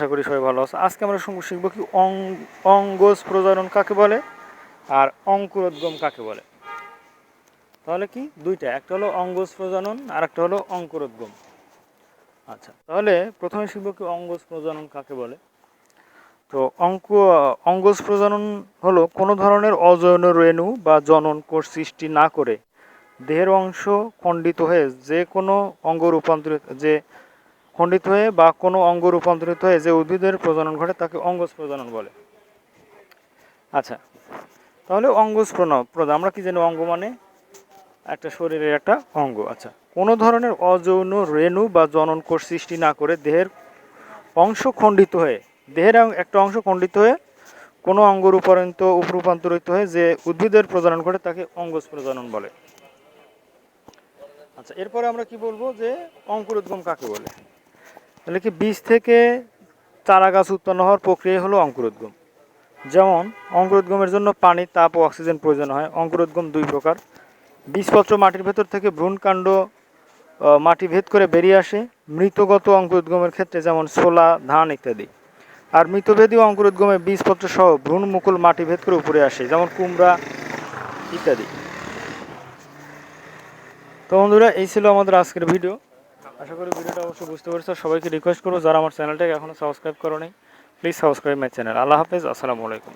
আশা করি সবাই ভালো আছে। আজকে আমরা শিখব কি অঙ্গজ প্রজনন কাকে বলে আর অঙ্কুরোদ্গম কাকে বলে। তাহলে কি? দুইটা, একটা হলো অঙ্গজ প্রজনন আর একটা হলো অঙ্কুরোদ্গম। আচ্ছা তাহলে প্রথমে শিখব কি অঙ্গজ প্রজনন কাকে বলে। তো অঙ্ক অঙ্গজ প্রজনন হলো কোনো ধরনের অজৈন রেণু বা জনন কোষ সৃষ্টি না করে দেহের অংশ খণ্ডিত হয়ে যে কোনো অঙ্গ রূপান্তরিত যে খণ্ডিত হয়ে বা কোনো অঙ্গ রূপান্তরিত হয়ে যে উদ্ভিদের প্রজনন ঘটে তাকে অঙ্গজ প্রজনন বলে। আচ্ছা তাহলে অঙ্গজ প্রজনন আমরা কি জানি অঙ্গ মানে? একটা শরীরের একটা অঙ্গ। আচ্ছা কোনো ধরনের অযৌন রেণু বা জনন কোষ সৃষ্টি না করে দেহের অংশ খণ্ডিত হয়ে, দেহের একটা অংশ খণ্ডিত হয়ে, কোনো অঙ্গ রূপান্তরিত রূপান্তরিত হয়ে যে উদ্ভিদের প্রজনন ঘটে তাকে অঙ্গজ প্রজনন বলে। আচ্ছা এরপরে আমরা কি বলব যে অঙ্কুরোদ্গম কাকে বলে? তাহলে কি বীজ থেকে চারা গাছ উৎপন্ন হওয়ার প্রক্রিয়া হলো অঙ্কুরোদ্গম। যেমন, অঙ্কুরোদ্গমের জন্য পানি, তাপ ও অক্সিজেন প্রয়োজন হয়। অঙ্কুরোদ্গম দুই প্রকার। বীজপত্র মাটির ভেতর থেকে ভ্রূণকাণ্ড মাটি ভেদ করে বেরিয়ে আসে। মৃতগত অঙ্কুরোদ্গমের ক্ষেত্রে যেমন ছোলা, ধান ইত্যাদি। আর মৃতভেদী অঙ্কুরোদ্গমে বীজপত্র সহ ভ্রূণ মুকুল মাটি ভেদ করে উপরে আসে, যেমন কুমড়া ইত্যাদি। তো বন্ধুরা, এই ছিল আমাদের আজকের ভিডিও। আশা করি ভিডিওটা অবশ্যই বুঝতে পেরেছ। সবাইকে রিকোয়েস্ট করব, যারা আমার চ্যানেলটাকে এখনও সাবস্ক্রাইব করো প্লিজ সাবস্ক্রাইব মাই চ্যানেল আল্লাহ হাফেজ, আসসালামু আলাইকুম।